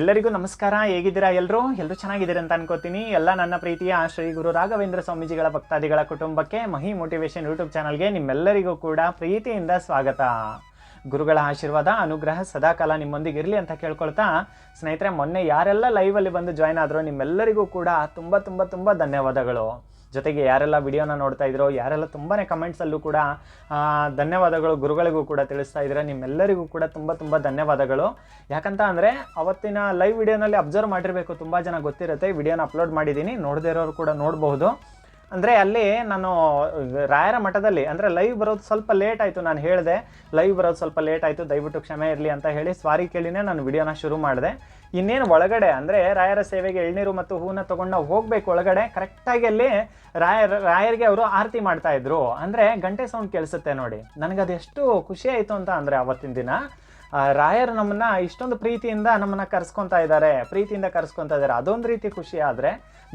ಎಲ್ಲರಿಗೂ ನಮಸ್ಕಾರ, ಹೇಗಿದ್ದೀರಾ ಎಲ್ಲರೂ ಎಲ್ಲರೂ ಚೆನ್ನಾಗಿದ್ದೀರಾ ಅಂತ ಅನ್ಕೋತೀನಿ. ಎಲ್ಲ ನನ್ನ ಪ್ರೀತಿಯ ಶ್ರೀ ಗುರು ರಾಘವೇಂದ್ರ ಸ್ವಾಮೀಜಿಗಳ ಭಕ್ತಾದಿಗಳ ಕುಟುಂಬಕ್ಕೆ ಮಹಿ ಮೋಟಿವೇಶನ್ ಯೂಟ್ಯೂಬ್ ಚಾನಲ್ಗೆ ನಿಮ್ಮೆಲ್ಲರಿಗೂ ಕೂಡ ಪ್ರೀತಿಯಿಂದ ಸ್ವಾಗತ. ಗುರುಗಳ ಆಶೀರ್ವಾದ, ಅನುಗ್ರಹ ಸದಾಕಾಲ ನಿಮ್ಮೊಂದಿಗೆ ಇರಲಿ ಅಂತ ಕೇಳ್ಕೊಳ್ತಾ ಸ್ನೇಹಿತರೆ, ಮೊನ್ನೆ ಯಾರೆಲ್ಲ ಲೈವಲ್ಲಿ ಬಂದು ಜಾಯ್ನ್ ಆದರೂ ನಿಮ್ಮೆಲ್ಲರಿಗೂ ಕೂಡ ತುಂಬ ತುಂಬ ತುಂಬ ಧನ್ಯವಾದಗಳು. ಜೊತೆಗೆ ಯಾರೆಲ್ಲ ವಿಡಿಯೋನ ನೋಡ್ತಾ ಇದ್ರೋ, ಯಾರೆಲ್ಲ ತುಂಬಾ ಕಮೆಂಟ್ಸಲ್ಲೂ ಕೂಡ ಧನ್ಯವಾದಗಳು ಗುರುಗಳಿಗೂ ಕೂಡ ತಿಳಿಸ್ತಾ ಇದ್ದೀರಾ. ನಿಮ್ಮೆಲ್ಲರಿಗೂ ಕೂಡ ತುಂಬ ತುಂಬ ಧನ್ಯವಾದಗಳು. ಯಾಕಂತ ಅಂದರೆ ಅವತ್ತಿನ ಲೈವ್ ವಿಡಿಯೋನಲ್ಲಿ ಅಬ್ಸರ್ವ್ ಮಾಡಿರಬೇಕು, ತುಂಬ ಜನ ಗೊತ್ತಿರುತ್ತೆ. ವಿಡಿಯೋನ ಅಪ್ಲೋಡ್ ಮಾಡಿದ್ದೀನಿ, ನೋಡದೇ ಇರೋರು ಕೂಡ ನೋಡಬಹುದು. ಅಂದರೆ ಅಲ್ಲಿ ನಾನು, ರಾಯರ ಮಠದಲ್ಲಿ, ಅಂದರೆ ಲೈವ್ ಬರೋದು ಸ್ವಲ್ಪ ಲೇಟ್ ಆಯಿತು ನಾನು ಹೇಳಿದೆ. ಲೈವ್ ಬರೋದು ಸ್ವಲ್ಪ ಲೇಟ್ ಆಯಿತು, ದಯವಿಟ್ಟು ಕ್ಷಮೆ ಇರಲಿ ಅಂತ ಹೇಳಿ ಸ್ವಾರಿ ಕೇಳಿನೇ ನಾನು ವಿಡಿಯೋನ ಶುರು ಮಾಡಿದೆ. ಇನ್ನೇನು ಒಳಗಡೆ ಅಂದರೆ ರಾಯರ ಸೇವೆಗೆ ಎಳ್ನೀರು ಮತ್ತು ಹೂವನ್ನ ತೊಗೊಂಡು ಹೋಗಬೇಕು ಒಳಗಡೆ ಕರೆಕ್ಟಾಗಿ ಅಲ್ಲಿ ರಾಯರ್, ರಾಯರಿಗೆ ಅವರು ಆರತಿ ಮಾಡ್ತಾ ಇದ್ರು. ಅಂದರೆ ಗಂಟೆ ಸೌಂಡ್ ಕೇಳಿಸುತ್ತೆ ನೋಡಿ. ನನಗದೆಷ್ಟು ಖುಷಿ ಆಯಿತು ಅಂತ ಅಂದರೆ ಅವತ್ತಿನ ದಿನ ರಾಯರು ನಮ್ಮನ್ನ ಇಷ್ಟೊಂದು ಪ್ರೀತಿಯಿಂದ ನಮ್ಮನ್ನ ಕರ್ಸ್ಕೊತಾ ಇದ್ದಾರೆ, ಪ್ರೀತಿಯಿಂದ ಕರ್ಸ್ಕೊತಾ ಇದ್ದಾರೆ. ಅದೊಂದು ರೀತಿ ಖುಷಿ ಆದರೆ,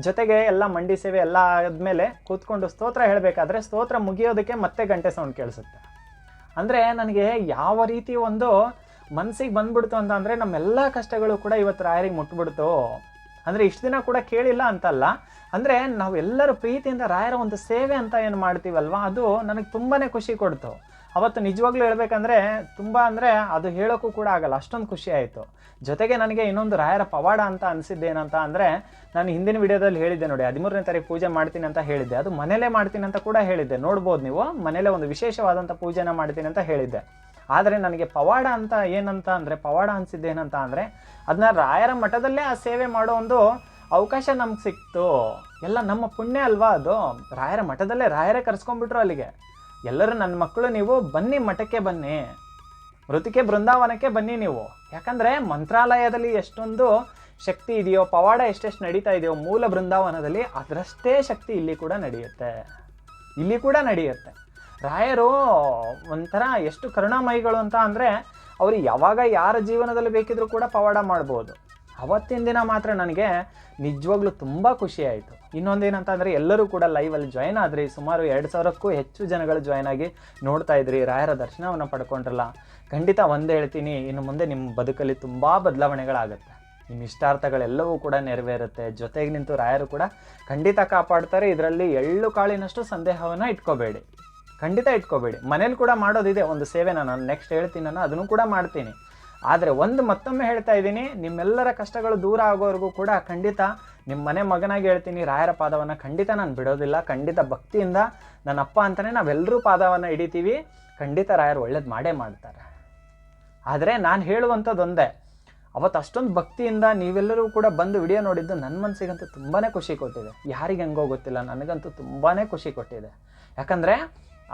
ಜೊತೆಗೆ ಎಲ್ಲ ಮಂಡಿ ಸೇವೆ ಎಲ್ಲ ಆದಮೇಲೆ ಕೂತ್ಕೊಂಡು ಸ್ತೋತ್ರ ಹೇಳಬೇಕಾದ್ರೆ ಸ್ತೋತ್ರ ಮುಗಿಯೋದಕ್ಕೆ ಮತ್ತೆ ಗಂಟೆ ಸೌಂಡ್ ಕೇಳಿಸುತ್ತೆ. ಅಂದರೆ ನನಗೆ ಯಾವ ರೀತಿ ಒಂದು ಮನಸ್ಸಿಗೆ ಬಂದ್ಬಿಡ್ತು ಅಂತ ಅಂದರೆ ನಮ್ಮೆಲ್ಲ ಕಷ್ಟಗಳು ಕೂಡ ಇವತ್ತು ರಾಯರಿಗೆ ಮುಟ್ಬಿಡ್ತು. ಅಂದರೆ ಇಷ್ಟು ದಿನ ಕೂಡ ಕೇಳಿಲ್ಲ ಅಂತಲ್ಲ. ಅಂದರೆ ನಾವೆಲ್ಲರೂ ಪ್ರೀತಿಯಿಂದ ರಾಯರ ಒಂದು ಸೇವೆ ಅಂತ ಏನು ಮಾಡ್ತೀವಲ್ವ? ಅದು ನನಗೆ ತುಂಬಾ ಖುಷಿ ಕೊಡ್ತು. ಅವತ್ತು ನಿಜವಾಗ್ಲೂ ಹೇಳ್ಬೇಕಂದ್ರೆ ತುಂಬ ಅಂದರೆ ಅದು ಹೇಳೋಕ್ಕೂ ಕೂಡ ಆಗಲ್ಲ. ಅಷ್ಟೊಂದು ಖುಷಿ ಆಯಿತು. ಜೊತೆಗೆ ನನಗೆ ಇನ್ನೊಂದು ರಾಯರ ಪವಾಡ ಅಂತ ಅನಿಸಿದ್ದೇನಂತ ಅಂದರೆ ನಾನು ಹಿಂದಿನ ವಿಡಿಯೋದಲ್ಲಿ ಹೇಳಿದ್ದೆ ನೋಡಿ, ಹದಿಮೂರನೇ ತಾರೀಕು ಪೂಜೆ ಮಾಡ್ತೀನಿ ಅಂತ ಹೇಳಿದ್ದೆ. ಅದು ಮನೇಲೇ ಮಾಡ್ತೀನಿ ಅಂತ ಕೂಡ ಹೇಳಿದ್ದೆ. ನೋಡ್ಬೋದು ನೀವು. ಮನೇಲೇ ಒಂದು ವಿಶೇಷವಾದಂಥ ಪೂಜೆನ ಮಾಡ್ತೀನಿ ಅಂತ ಹೇಳಿದ್ದೆ. ಆದರೆ ನನಗೆ ಪವಾಡ ಅಂತ ಏನಂತ ಅಂದರೆ, ಪವಾಡ ಅನಿಸಿದ್ದೇನಂತ ಅಂದರೆ ಅದನ್ನ ರಾಯರ ಮಠದಲ್ಲೇ ಆ ಸೇವೆ ಮಾಡೋ ಒಂದು ಅವಕಾಶ ನಮ್ಗೆ ಸಿಕ್ತು. ಎಲ್ಲ ನಮ್ಮ ಪುಣ್ಯ ಅಲ್ವಾ ಅದು? ರಾಯರ ಮಠದಲ್ಲೇ ರಾಯರೇ ಕರ್ಸ್ಕೊಂಡ್ಬಿಟ್ರು ಅಲ್ಲಿಗೆ. ಎಲ್ಲರೂ ನನ್ನ ಮಕ್ಕಳು ನೀವು, ಬನ್ನಿ ಮಠಕ್ಕೆ ಬನ್ನಿ. ಮೃತಿಕೆ ಬೃಂದಾವನಕ್ಕೆ ಬನ್ನಿ ನೀವು. ಯಾಕಂದರೆ ಮಂತ್ರಾಲಯದಲ್ಲಿ ಎಷ್ಟೊಂದು ಶಕ್ತಿ ಇದೆಯೋ, ಪವಾಡ ಎಷ್ಟೆಷ್ಟು ನಡೀತಾ ಇದೆಯೋ, ಮೂಲ ಬೃಂದಾವನದಲ್ಲಿ ಅದರಷ್ಟೇ ಶಕ್ತಿ ಇಲ್ಲಿ ಕೂಡ ನಡೆಯುತ್ತೆ. ಇಲ್ಲಿ ಕೂಡ ನಡೆಯುತ್ತೆ. ರಾಯರು ಒಂಥರ ಎಷ್ಟು ಕರುಣಾಮಯಿಗಳು ಅಂತ ಅಂದರೆ ಅವರು ಯಾವಾಗ ಯಾರ ಜೀವನದಲ್ಲಿ ಬೇಕಿದ್ರೂ ಕೂಡ ಪವಾಡ ಮಾಡ್ಬೋದು. ಅವತ್ತಿನ ದಿನ ಮಾತ್ರ ನನಗೆ ನಿಜವಾಗ್ಲೂ ತುಂಬ ಖುಷಿಯಾಯಿತು ಆಯಿತು. ಇನ್ನೊಂದೇನಂತ ಅಂದರೆ ಎಲ್ಲರೂ ಕೂಡ ಲೈವಲ್ಲಿ ಜಾಯ್ನ್ ಆದ್ರಿ. ಸುಮಾರು ಎರಡು ಸಾವಿರಕ್ಕೂ ಹೆಚ್ಚು ಜನಗಳು ಜಾಯ್ನ್ ಆಗಿ ನೋಡ್ತಾ ಇದ್ರಿ. ರಾಯರ ದರ್ಶನವನ್ನು ಪಡ್ಕೊಂಡ್ರಲ್ಲ. ಖಂಡಿತ ಒಂದೇ ಹೇಳ್ತೀನಿ, ಇನ್ನು ಮುಂದೆ ನಿಮ್ಮ ಬದುಕಲ್ಲಿ ತುಂಬ ಬದಲಾವಣೆಗಳಾಗುತ್ತೆ. ನಿಮ್ಮ ಇಷ್ಟಾರ್ಥಗಳೆಲ್ಲವೂ ಕೂಡ ನೆರವೇರುತ್ತೆ. ಜೊತೆಗೆ ನಿಂತು ರಾಯರು ಕೂಡ ಖಂಡಿತ ಕಾಪಾಡ್ತಾರೆ. ಇದರಲ್ಲಿ ಎಳ್ಳು ಕಾಳಿನಷ್ಟು ಸಂದೇಹವನ್ನು ಇಟ್ಕೋಬೇಡಿ. ಖಂಡಿತ ಇಟ್ಕೋಬೇಡಿ. ಮನೇಲಿ ಕೂಡ ಮಾಡೋದಿದೆ, ಒಂದು ಸೇವೆ ನಾನು ನೆಕ್ಸ್ಟ್ ಹೇಳ್ತೀನಿ ನಾನು, ಅದನ್ನು ಕೂಡ ಮಾಡ್ತೀನಿ. ಆದರೆ ಒಂದು ಮತ್ತೊಮ್ಮೆ ಹೇಳ್ತಾ ಇದ್ದೀನಿ, ನಿಮ್ಮೆಲ್ಲರ ಕಷ್ಟಗಳು ದೂರ ಆಗೋವರೆಗೂ ಕೂಡ ಖಂಡಿತ ನಿಮ್ಮ ಮನೆ ಮಗನಾಗಿ ಹೇಳ್ತೀನಿ, ರಾಯರ ಪಾದವನ್ನು ಖಂಡಿತ ನಾನು ಬಿಡೋದಿಲ್ಲ, ಖಂಡಿತ ಭಕ್ತಿಯಿಂದ ನನ್ನ ಅಪ್ಪ ಅಂತಲೇ ನಾವೆಲ್ಲರೂ ಪಾದವನ್ನು ಹಿಡಿತೀವಿ, ಖಂಡಿತ ರಾಯರು ಒಳ್ಳೇದು ಮಾಡೇ ಮಾಡ್ತಾರೆ. ಆದರೆ ನಾನು ಹೇಳುವಂಥದ್ದೊಂದೇ ಅವತ್ತು ಅಷ್ಟೊಂದು ಭಕ್ತಿಯಿಂದ ನೀವೆಲ್ಲರೂ ಕೂಡ ಬಂದು ವಿಡಿಯೋ ನೋಡಿದ್ದು ನನ್ನ ಮನಸ್ಸಿಗಂತೂ ತುಂಬಾ ಖುಷಿ ಕೊಟ್ಟಿದೆ. ಯಾರಿಗೆ ಹೆಂಗೋ ಗೊತ್ತಿಲ್ಲ, ನನಗಂತೂ ತುಂಬಾ ಖುಷಿ ಕೊಟ್ಟಿದೆ. ಯಾಕಂದರೆ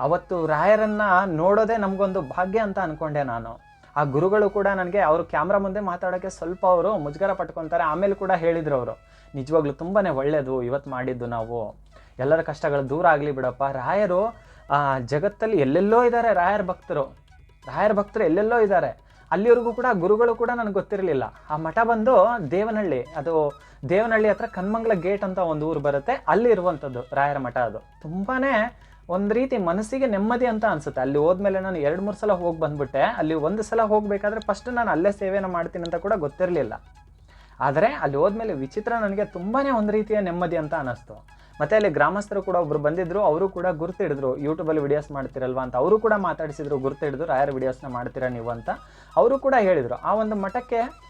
ಅವತ್ತು ರಾಯರನ್ನ ನೋಡೋದೇ ನಮಗೊಂದು ಭಾಗ್ಯ ಅಂತ ಅಂದ್ಕೊಂಡೆ ನಾನು. ಆ ಗುರುಗಳು ಕೂಡ ನನಗೆ ಅವರು ಕ್ಯಾಮ್ರಾ ಮುಂದೆ ಮಾತಾಡೋಕ್ಕೆ ಸ್ವಲ್ಪ ಅವರು ಮುಜುಗರ ಪಟ್ಕೊತಾರೆ, ಆಮೇಲೆ ಕೂಡ ಹೇಳಿದ್ರು ಅವರು. ನಿಜವಾಗ್ಲೂ ತುಂಬಾ ಒಳ್ಳೆಯದು ಇವತ್ತು ಮಾಡಿದ್ದು ನಾವು. ಎಲ್ಲರ ಕಷ್ಟಗಳು ದೂರ ಆಗಲಿ ಬಿಡಪ್ಪ. ರಾಯರು ಜಗತ್ತಲ್ಲಿ ಎಲ್ಲೆಲ್ಲೋ ಇದ್ದಾರೆ ರಾಯರ ಭಕ್ತರು. ರಾಯರ ಭಕ್ತರು ಎಲ್ಲೆಲ್ಲೋ ಇದ್ದಾರೆ ಅಲ್ಲಿವರೆಗೂ ಕೂಡ ಗುರುಗಳು ಕೂಡ ನನಗೆ ಗೊತ್ತಿರಲಿಲ್ಲ. ಆ ಮಠ ಬಂದು ದೇವನಹಳ್ಳಿ, ಅದು ದೇವನಹಳ್ಳಿ ಹತ್ರ ಕನ್ಮಂಗ್ಲ ಗೇಟ್ ಅಂತ ಒಂದು ಊರು ಬರುತ್ತೆ. ಅಲ್ಲಿ ಇರುವಂಥದ್ದು ರಾಯರ ಮಠ ಅದು. ತುಂಬಾ ಒಂದು ರೀತಿ ಮನಸ್ಸಿಗೆ ನೆಮ್ಮದಿ ಅಂತ ಅನಿಸುತ್ತೆ. ಅಲ್ಲಿ ಹೋದ್ಮೇಲೆ ನಾನು ಎರಡು, ಮೂರು ಸಲ ಹೋಗಿ ಬಂದ್ಬಿಟ್ಟೆ. ಅಲ್ಲಿ ಒಂದು ಸಲ ಹೋಗಬೇಕಾದ್ರೆ ಫಸ್ಟ್ ನಾನು ಅಲ್ಲೇ ಸೇವೆನ ಮಾಡ್ತೀನಿ ಅಂತ ಕೂಡ ಗೊತ್ತಿರಲಿಲ್ಲ. ಆದರೆ ಅಲ್ಲಿ ಹೋದ್ಮೇಲೆ ವಿಚಿತ್ರ ನನಗೆ ತುಂಬಾ ಒಂದು ರೀತಿಯ ನೆಮ್ಮದಿ ಅಂತ ಅನ್ನಿಸ್ತು ಮತ್ತೆ ಅಲ್ಲಿ ಗ್ರಾಮಸ್ಥರು ಕೂಡ ಒಬ್ರು ಬಂದಿದ್ರು, ಅವರು ಕೂಡ ಗುರ್ತಿಡಿದ್ರು ಯೂಟ್ಯೂಬಲ್ಲಿ ವಿಡಿಯೋಸ್ ಮಾಡ್ತಿರಲ್ವಾ ಅಂತ. ಅವರು ಕೂಡ ಮಾತಾಡಿಸಿದ್ರು ಗುರ್ತಿಡಿದು ರಾಯರ ವಿಡಿಯೋಸ್ನ ಮಾಡ್ತೀರಾ ನೀವು? ಅಂತ. ಅವರು ಕೂಡ ಹೇಳಿದರು. ಆ ಒಂದು ಮಠಕ್ಕೆ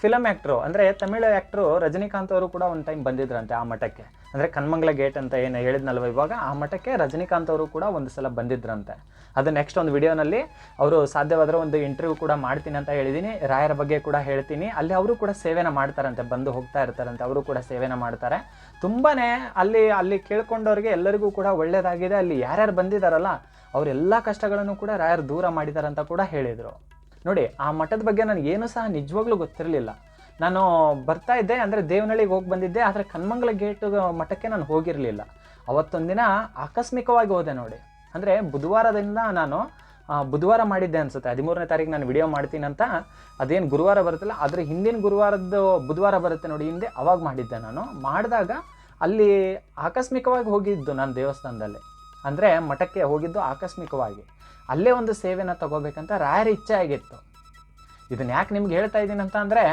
ಫಿಲಮ್ ಆ್ಯಕ್ಟ್ರು ಅಂದರೆ ತಮಿಳು ಆ್ಯಕ್ಟ್ರು ರಜನಿಕಾಂತ್ ಅವರು ಕೂಡ ಒಂದು ಟೈಮ್ ಬಂದಿದ್ರಂತೆ ಆ ಮಠಕ್ಕೆ. ಅಂದರೆ ಕನ್ಮಂಗ್ಲ ಗೇಟ್ ಅಂತ ಏನು ಹೇಳಿದ್ನಲ್ವ ಇವಾಗ, ಆ ಮಠಕ್ಕೆ ರಜನಿಕಾಂತ್ ಅವರು ಕೂಡ ಒಂದು ಸಲ ಬಂದಿದ್ರಂತೆ. ಅದು ನೆಕ್ಸ್ಟ್ ಒಂದು ವಿಡಿಯೋನಲ್ಲಿ ಅವರು ಸಾಧ್ಯವಾದರೆ ಒಂದು ಇಂಟರ್ವ್ಯೂ ಕೂಡ ಮಾಡ್ತೀನಿ ಅಂತ ಹೇಳಿದ್ದೀನಿ ರಾಯರ ಬಗ್ಗೆ ಕೂಡ ಹೇಳ್ತೀನಿ. ಅಲ್ಲಿ ಅವರು ಕೂಡ ಸೇವೆನ ಮಾಡ್ತಾರಂತೆ, ಬಂದು ಹೋಗ್ತಾ ಇರ್ತಾರಂತೆ, ಅವರು ಕೂಡ ಸೇವೆನ ಮಾಡ್ತಾರೆ. ತುಂಬಾ ಅಲ್ಲಿ ಅಲ್ಲಿ ಕೇಳ್ಕೊಂಡವ್ರಿಗೆ ಎಲ್ಲರಿಗೂ ಕೂಡ ಒಳ್ಳೆಯದಾಗಿದೆ ಅಲ್ಲಿ ಯಾರ್ಯಾರು ಬಂದಿದ್ದಾರಲ್ಲ ಅವರೆಲ್ಲ ಕಷ್ಟಗಳನ್ನು ಕೂಡ ರಾಯರು ದೂರ ಮಾಡಿದಾರಂತ ಕೂಡ ಹೇಳಿದರು. ನೋಡಿ, ಆ ಮಠದ ಬಗ್ಗೆ ನನಗೆ ಏನು ಸಹ ನಿಜವಾಗ್ಲೂ ಗೊತ್ತಿರಲಿಲ್ಲ. ನಾನು ಬರ್ತಾ ಇದ್ದೆ, ಅಂದರೆ ದೇವನಹಳ್ಳಿಗೆ ಹೋಗಿ ಬಂದಿದ್ದೆ, ಆದರೆ ಕನ್ಮಂಗಲ ಗೇಟ್ ಮಠಕ್ಕೆ ನಾನು ಹೋಗಿರಲಿಲ್ಲ. ಅವತ್ತೊಂದಿನ ಆಕಸ್ಮಿಕವಾಗಿ ಹೋದೆ ನೋಡಿ. ಅಂದರೆ ಬುಧವಾರದಿಂದ ನಾನು ಬುಧವಾರ ಮಾಡಿದ್ದೆ ಅನ್ಸುತ್ತೆ. ಹದಿಮೂರನೇ ತಾರೀಕು ನಾನು ವಿಡಿಯೋ ಮಾಡ್ತೀನಿ ಅಂತ. ಅದೇನು ಗುರುವಾರ ಬರುತ್ತಲ್ಲ ಅದ್ರ ಹಿಂದಿನ ಗುರುವಾರದ್ದು ಬುಧವಾರ ಬರುತ್ತೆ ನೋಡಿ, ಹಿಂದೆ ಅವಾಗ ಮಾಡಿದ್ದೆ ನಾನು. ಮಾಡಿದಾಗ ಅಲ್ಲಿ ಆಕಸ್ಮಿಕವಾಗಿ ಹೋಗಿದ್ದು ನಾನು ದೇವಸ್ಥಾನದಲ್ಲಿ. ಅಂದರೆ ಮಠಕ್ಕೆ ಹೋಗಿದ್ದು ಆಕಸ್ಮಿಕವಾಗಿ. ಅಲ್ಲೇ ಒಂದು ಸೇವೆನ ತಗೋಬೇಕಂತ ರಾಯರ ಇಚ್ಛೆ ಆಗಿತ್ತು. ಇದನ್ನ ಯಾಕೆ ನಿಮ್ಗೆ ಹೇಳ್ತಾ ಇದ್ದೀನಿ ಅಂತ ಅಂದರೆ,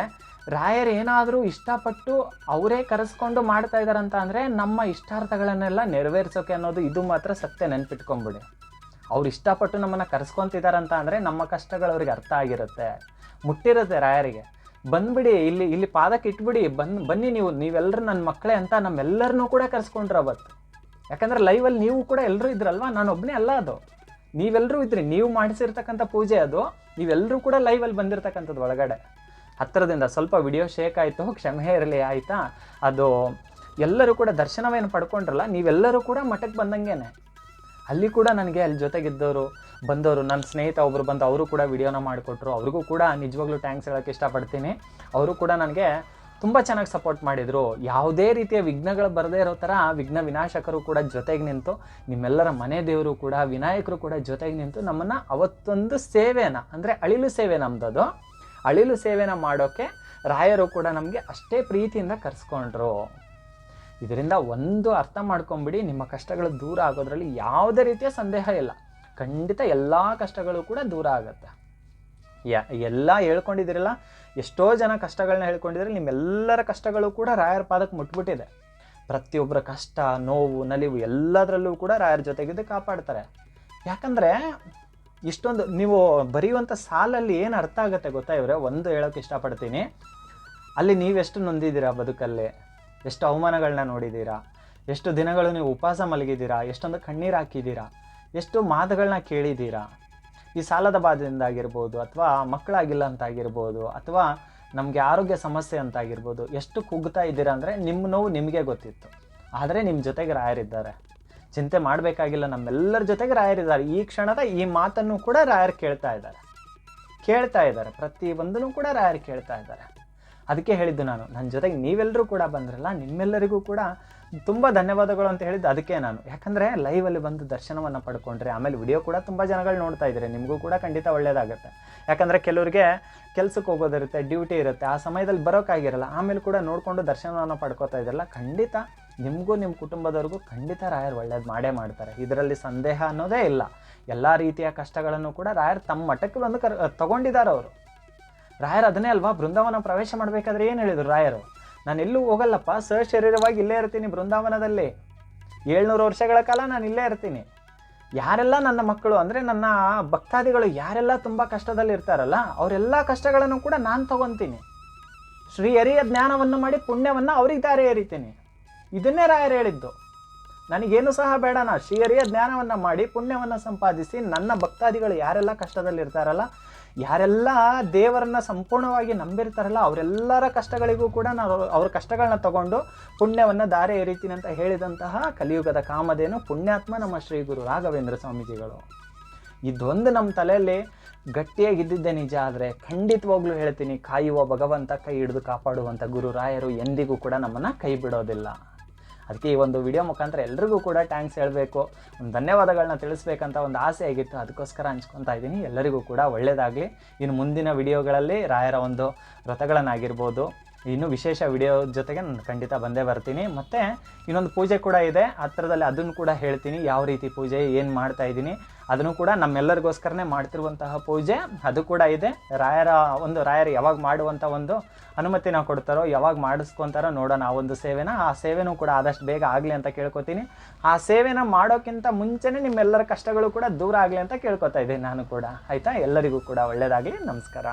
ರಾಯರು ಏನಾದರೂ ಇಷ್ಟಪಟ್ಟು ಅವರೇ ಕರೆಸ್ಕೊಂಡು ಮಾಡ್ತಾ ಇದ್ದಾರಂತ ಅಂದರೆ, ನಮ್ಮ ಇಷ್ಟಾರ್ಥಗಳನ್ನೆಲ್ಲ ನೆರವೇರಿಸೋಕೆ ಅನ್ನೋದು ಇದು ಮಾತ್ರ ಸತ್ಯ ನೆನ್ಪಿಟ್ಕೊಂಬಿಡಿ. ಅವ್ರು ಇಷ್ಟಪಟ್ಟು ನಮ್ಮನ್ನು ಕರೆಸ್ಕೊತಿದಾರಂತ ಅಂದರೆ, ನಮ್ಮ ಕಷ್ಟಗಳು ಅವ್ರಿಗೆ ಅರ್ಥ ಆಗಿರುತ್ತೆ. ಮುಟ್ಟಿರುತ್ತೆ ರಾಯರಿಗೆ. ಬಂದ್ಬಿಡಿ, ಇಲ್ಲಿ ಇಲ್ಲಿ ಪಾದಕ್ಕೆ ಇಟ್ಬಿಡಿ, ಬಂದು, ಬನ್ನಿ ನೀವು ನೀವೆಲ್ಲರೂ ನನ್ನ ಮಕ್ಕಳೇ ಅಂತ ನಮ್ಮೆಲ್ಲರನ್ನೂ ಕೂಡ ಕರೆಸ್ಕೊಂಡ್ರು ಅವತ್ತು. ಯಾಕಂದ್ರೆ ಲೈವಲ್ಲಿ ನೀವು ಕೂಡ ಎಲ್ಲರೂ ಇದ್ರಲ್ವಾ? ನಾನು ಒಬ್ಬನೇ ಅಲ್ಲ ಅದು. ನೀವೆಲ್ಲರೂ ಇದ್ರಿ, ನೀವು ಮಾಡಿಸಿರ್ತಕ್ಕಂಥ ಪೂಜೆ ಅದು ನೀವೆಲ್ಲರೂ ಕೂಡ ಲೈವಲ್ಲಿ ಬಂದಿರತಕ್ಕಂಥದ್ದು ಒಳಗಡೆ. ಹತ್ತಿರದಿಂದ ಸ್ವಲ್ಪ ವಿಡಿಯೋ ಶೇಕ್ ಆಯಿತು, ಕ್ಷಮೆ ಇರಲಿ, ಆಯಿತಾ? ಅದು ಎಲ್ಲರೂ ಕೂಡ ದರ್ಶನವೇನು ಪಡ್ಕೊಂಡ್ರಲ್ಲ, ನೀವೆಲ್ಲರೂ ಕೂಡ ಮಠಕ್ಕೆ ಬಂದಂಗೆನೆ. ಅಲ್ಲಿ ಕೂಡ ನನಗೆ ಅಲ್ಲಿ ಜೊತೆಗಿದ್ದವರು ಬಂದವರು ನನ್ನ ಸ್ನೇಹಿತ ಒಬ್ಬರು ಬಂದು ಅವರು ಕೂಡ ವಿಡಿಯೋನ ಮಾಡಿಕೊಟ್ರು. ಅವ್ರಿಗೂ ಕೂಡ ನಿಜವಾಗ್ಲೂ ಟ್ಯಾಂಕ್ಸ್ ಹೇಳೋಕ್ಕೆ ಇಷ್ಟಪಡ್ತೀನಿ. ಅವರು ಕೂಡ ನನಗೆ ತುಂಬ ಚೆನ್ನಾಗಿ ಸಪೋರ್ಟ್ ಮಾಡಿದರು. ಯಾವುದೇ ರೀತಿಯ ವಿಘ್ನಗಳು ಬರದೇ ಇರೋ ಥರ ವಿಘ್ನ ವಿನಾಶಕರು ಕೂಡ ಜೊತೆಗೆ ನಿಂತು, ನಿಮ್ಮೆಲ್ಲರ ಮನೆ ದೇವರು ಕೂಡ, ವಿನಾಯಕರು ಕೂಡ ಜೊತೆಗೆ ನಿಂತು ನಮ್ಮನ್ನು ಅವತ್ತೊಂದು ಸೇವೆನ, ಅಂದರೆ ಅಳಿಲು ಸೇವೆ ನಮ್ಮದದು ಅಳಿಲು ಸೇವೆನ ಮಾಡೋಕ್ಕೆ ರಾಯರು ಕೂಡ ನಮಗೆ ಅಷ್ಟೇ ಪ್ರೀತಿಯಿಂದ ಕರೆಸ್ಕೊಂಡ್ರು. ಇದರಿಂದ ಒಂದು ಅರ್ಥ ಮಾಡ್ಕೊಂಬಿಡಿ, ನಿಮ್ಮ ಕಷ್ಟಗಳು ದೂರ ಆಗೋದ್ರಲ್ಲಿ ಯಾವುದೇ ರೀತಿಯ ಸಂದೇಹ ಇಲ್ಲ. ಖಂಡಿತ ಎಲ್ಲ ಕಷ್ಟಗಳು ಕೂಡ ದೂರ ಆಗುತ್ತೆ. ಎಲ್ಲ ಹೇಳ್ಕೊಂಡಿದ್ದೀರಲ್ಲ, ಎಷ್ಟೋ ಜನ ಕಷ್ಟಗಳನ್ನ ಹೇಳ್ಕೊಂಡಿದ್ರೆ ನಿಮ್ಮೆಲ್ಲರ ಕಷ್ಟಗಳು ಕೂಡ ರಾಯರ ಪಾದಕ್ಕೆ ಮುಟ್ಬಿಟ್ಟಿದೆ. ಪ್ರತಿಯೊಬ್ಬರ ಕಷ್ಟ, ನೋವು, ನಲಿವು ಎಲ್ಲದರಲ್ಲೂ ಕೂಡ ರಾಯರ ಜೊತೆಗಿದ್ದು ಕಾಪಾಡ್ತಾರೆ. ಯಾಕಂದರೆ ಇಷ್ಟೊಂದು, ನೀವು ಬರೆಯುವಂಥ ಸಾಲಲ್ಲಿ ಏನು ಅರ್ಥ ಆಗುತ್ತೆ ಗೊತ್ತಾ ಇವರೇ? ಒಂದು ಹೇಳೋಕೆ ಇಷ್ಟಪಡ್ತೀನಿ. ಅಲ್ಲಿ ನೀವೆಷ್ಟು ನೊಂದಿದ್ದೀರಾ ಬದುಕಲ್ಲಿ? ಎಷ್ಟು ಅವಮಾನಗಳನ್ನ ನೋಡಿದ್ದೀರಾ? ಎಷ್ಟು ದಿನಗಳು ನೀವು ಉಪವಾಸ ಮಲಗಿದ್ದೀರಾ? ಎಷ್ಟೊಂದು ಕಣ್ಣೀರು ಹಾಕಿದ್ದೀರಾ? ಎಷ್ಟು ಮಾತುಗಳನ್ನ ಕೇಳಿದ್ದೀರಾ? ಈ ಸಾಲದ ಬಾಧೆಯಿಂದ ಆಗಿರ್ಬೋದು ಅಥವಾ ಮಕ್ಕಳಾಗಿಲ್ಲ ಅಂತ ಆಗಿರ್ಬೋದು ಅಥವಾ ನಮಗೆ ಆರೋಗ್ಯ ಸಮಸ್ಯೆ ಅಂತ ಆಗಿರ್ಬೋದು ಎಷ್ಟು ಕುಗ್ತಾ ಇದ್ದೀರಾ ಅಂದರೆ ನಿಮ್ಮ ನೋವು ನಿಮಗೆ ಗೊತ್ತಿತ್ತು. ಆದರೆ ನಿಮ್ಮ ಜೊತೆಗೆ ರಾಯರಿದ್ದಾರೆ. ಚಿಂತೆ ಮಾಡಬೇಕಾಗಿಲ್ಲ, ನಮ್ಮೆಲ್ಲರ ಜೊತೆಗೆ ರಾಯರಿದ್ದಾರೆ. ಈ ಕ್ಷಣದ ಈ ಮಾತನ್ನು ಕೂಡ ರಾಯರು ಕೇಳ್ತಾ ಇದ್ದಾರೆ. ಕೇಳ್ತಾ ಇದ್ದಾರೆ. ಪ್ರತಿಯೊಂದನ್ನು ಕೂಡ ರಾಯರು ಕೇಳ್ತಾ ಇದ್ದಾರೆ. ಅದಕ್ಕೆ ಹೇಳಿದ್ದು ನಾನು. ನನ್ನ ಜೊತೆಗೆ ನೀವೆಲ್ಲರೂ ಕೂಡ ಬಂದ್ರಲ್ಲ, ನಿಮ್ಮೆಲ್ಲರಿಗೂ ಕೂಡ ತುಂಬ ಧನ್ಯವಾದಗಳು ಅಂತ ಹೇಳಿದ್ದು ಅದಕ್ಕೆ ನಾನು. ಯಾಕಂದರೆ ಲೈವಲ್ಲಿ ಬಂದು ದರ್ಶನವನ್ನು ಪಡ್ಕೊಂಡ್ರೆ, ಆಮೇಲೆ ವಿಡಿಯೋ ಕೂಡ ತುಂಬ ಜನಗಳು ನೋಡ್ತಾ ಇದ್ದಾರೆ ನಿಮಗೂ ಕೂಡ ಖಂಡಿತ ಒಳ್ಳೆಯದಾಗುತ್ತೆ ಯಾಕಂದರೆ ಕೆಲವರಿಗೆ ಕೆಲಸಕ್ಕೆ ಹೋಗೋದಿರುತ್ತೆ ಡ್ಯೂಟಿ ಇರುತ್ತೆ, ಆ ಸಮಯದಲ್ಲಿ ಬರೋಕ್ಕಾಗಿರಲ್ಲ ಆಮೇಲೆ ಕೂಡ ನೋಡಿಕೊಂಡು ದರ್ಶನವನ್ನು ಪಡ್ಕೋತಾ ಇದ್ರಲ್ಲ, ಖಂಡಿತ ನಿಮಗೂ ನಿಮ್ಮ ಕುಟುಂಬದವ್ರಿಗೂ ಖಂಡಿತ ರಾಯರು ಒಳ್ಳೇದು ಮಾಡೇ ಮಾಡ್ತಾರೆ. ಇದರಲ್ಲಿ ಸಂದೇಹ ಅನ್ನೋದೇ ಇಲ್ಲ. ಎಲ್ಲ ರೀತಿಯ ಕಷ್ಟಗಳನ್ನು ಕೂಡ ರಾಯರು ತಮ್ಮ ಮಟ್ಟಕ್ಕೆ ಬಂದು ಕರ್, ತಗೊಂಡಿದ್ದಾರೆ ಅವರು. ರಾಯರು ಅದನ್ನೇ ಅಲ್ವಾ? ಬೃಂದಾವನ ಪ್ರವೇಶ ಮಾಡಬೇಕಾದ್ರೆ ಏನು ಹೇಳಿದರು ರಾಯರು? ನಾನು ಎಲ್ಲೂ ಹೋಗಲ್ಲಪ್ಪ ಸಶರೀರವಾಗಿ ಇಲ್ಲೇ ಇರ್ತೀನಿ ಬೃಂದಾವನದಲ್ಲಿ. ಏಳ್ನೂರು ವರ್ಷಗಳ ಕಾಲ ನಾನು ಇಲ್ಲೇ ಇರ್ತೀನಿ. ಯಾರೆಲ್ಲ ನನ್ನ ಮಕ್ಕಳು, ಅಂದರೆ ನನ್ನ ಭಕ್ತಾದಿಗಳು ಯಾರೆಲ್ಲ ತುಂಬ ಕಷ್ಟದಲ್ಲಿ ಇರ್ತಾರಲ್ಲ, ಅವರೆಲ್ಲ ಕಷ್ಟಗಳನ್ನು ಕೂಡ ನಾನು ತಗೊತೀನಿ. ಶ್ರೀ ಹರಿಯ ಜ್ಞಾನವನ್ನು ಮಾಡಿ ಪುಣ್ಯವನ್ನು ಅವ್ರಿಗೆ ದಾರಿ ಎರಿತೀನಿ ಇದನ್ನೇ ರಾಯರು ಹೇಳಿದ್ದು. ನನಗೇನು ಸಹ ಬೇಡ, ನಾ ಶ್ರೀಹರಿಯ ಜ್ಞಾನವನ್ನು ಮಾಡಿ ಪುಣ್ಯವನ್ನು ಸಂಪಾದಿಸಿ ನನ್ನ ಭಕ್ತಾದಿಗಳು ಯಾರೆಲ್ಲ ಕಷ್ಟದಲ್ಲಿ ಇರ್ತಾರಲ್ಲ ಯಾರೆಲ್ಲ ದೇವರನ್ನ ಸಂಪೂರ್ಣವಾಗಿ ನಂಬಿರ್ತಾರಲ್ಲ ಅವರೆಲ್ಲರ ಕಷ್ಟಗಳಿಗೂ ಕೂಡ ನಾವು ಅವ್ರ ಕಷ್ಟಗಳನ್ನ ತಗೊಂಡು ಪುಣ್ಯವನ್ನು ದಾರೆ ಎರಿತೀನಿ ಅಂತ ಹೇಳಿದಂತಹ ಕಲಿಯುಗದ ಕಾಮಧೇನು ಪುಣ್ಯಾತ್ಮ ನಮ್ಮ ಶ್ರೀ ಗುರು ರಾಘವೇಂದ್ರ ಸ್ವಾಮೀಜಿಗಳು. ಇದೊಂದು ನಮ್ಮ ತಲೆಯಲ್ಲಿ ಗಟ್ಟಿಯಾಗಿದ್ದಿದ್ದೆ ನಿಜ ಆದರೆ ಖಂಡಿತವಾಗ್ಲೂ ಹೇಳ್ತೀನಿ, ಕಾಯುವ ಭಗವಂತ ಕೈ ಹಿಡಿದು ಕಾಪಾಡುವಂಥ ಗುರುರಾಯರು ಎಂದಿಗೂ ಕೂಡ ನಮ್ಮನ್ನು ಕೈ ಬಿಡೋದಿಲ್ಲ. ಅದಕ್ಕೆ ಈ ಒಂದು ವಿಡಿಯೋ ಮುಖಾಂತರ ಎಲ್ರಿಗೂ ಕೂಡ ಥ್ಯಾಂಕ್ಸ್ ಹೇಳಬೇಕು. ಒಂದು ಧನ್ಯವಾದಗಳನ್ನ ತಿಳಿಸ್ಬೇಕಂತ ಒಂದು ಆಸೆ ಆಗಿತ್ತು. ಅದಕ್ಕೋಸ್ಕರ ಹಂಚ್ಕೊತಾ ಇದ್ದೀನಿ. ಎಲ್ಲರಿಗೂ ಕೂಡ ಒಳ್ಳೆಯದಾಗಲಿ ಇನ್ನು ಮುಂದಿನ ವಿಡಿಯೋಗಳಲ್ಲಿ ರಾಯರ ಒಂದು ವ್ರತಗಳನ್ನಾಗಿರ್ಬೋದು. ಇನ್ನು ವಿಶೇಷ ವಿಡಿಯೋ ಜೊತೆಗೆ ನಾನು ಖಂಡಿತ ಬಂದೇ ಬರ್ತೀನಿ. ಮತ್ತು ಇನ್ನೊಂದು ಪೂಜೆ ಕೂಡ ಇದೆ. ಹತ್ರದಲ್ಲಿ ಅದನ್ನು ಕೂಡ ಹೇಳ್ತೀನಿ. ಯಾವ ರೀತಿ ಪೂಜೆ, ಏನು ಮಾಡ್ತಾ ಇದ್ದೀನಿ. ಅದನ್ನು ಕೂಡ ನಮ್ಮೆಲ್ಲರಿಗೋಸ್ಕರನೇ ಮಾಡ್ತಿರುವಂತಹ ಪೂಜೆ. ಅದು ಕೂಡ ಇದೆ. ರಾಯರ ಒಂದು ರಾಯರು ಯಾವಾಗ ಮಾಡುವಂಥ ಒಂದು ಅನುಮತಿನ ಕೊಡ್ತಾರೋ, ಯಾವಾಗ ಮಾಡಿಸ್ಕೊತಾರೋ ನೋಡೋಣ ಆ ಒಂದು ಸೇವೆನ. ಆ ಸೇವೆನೂ ಕೂಡ ಆದಷ್ಟು ಬೇಗ ಆಗಲಿ ಅಂತ ಕೇಳ್ಕೊತೀನಿ. ಆ ಸೇವೆನ ಮಾಡೋಕ್ಕಿಂತ ಮುಂಚೆನೇ ನಿಮ್ಮೆಲ್ಲರ ಕಷ್ಟಗಳು ಕೂಡ ದೂರ ಆಗಲಿ ಅಂತ ಕೇಳ್ಕೊತಾ ಇದ್ದೀನಿ ನಾನು ಕೂಡ. ಆಯಿತಾ? ಎಲ್ಲರಿಗೂ ಕೂಡ ಒಳ್ಳೆಯದಾಗಲಿ ನಮಸ್ಕಾರ.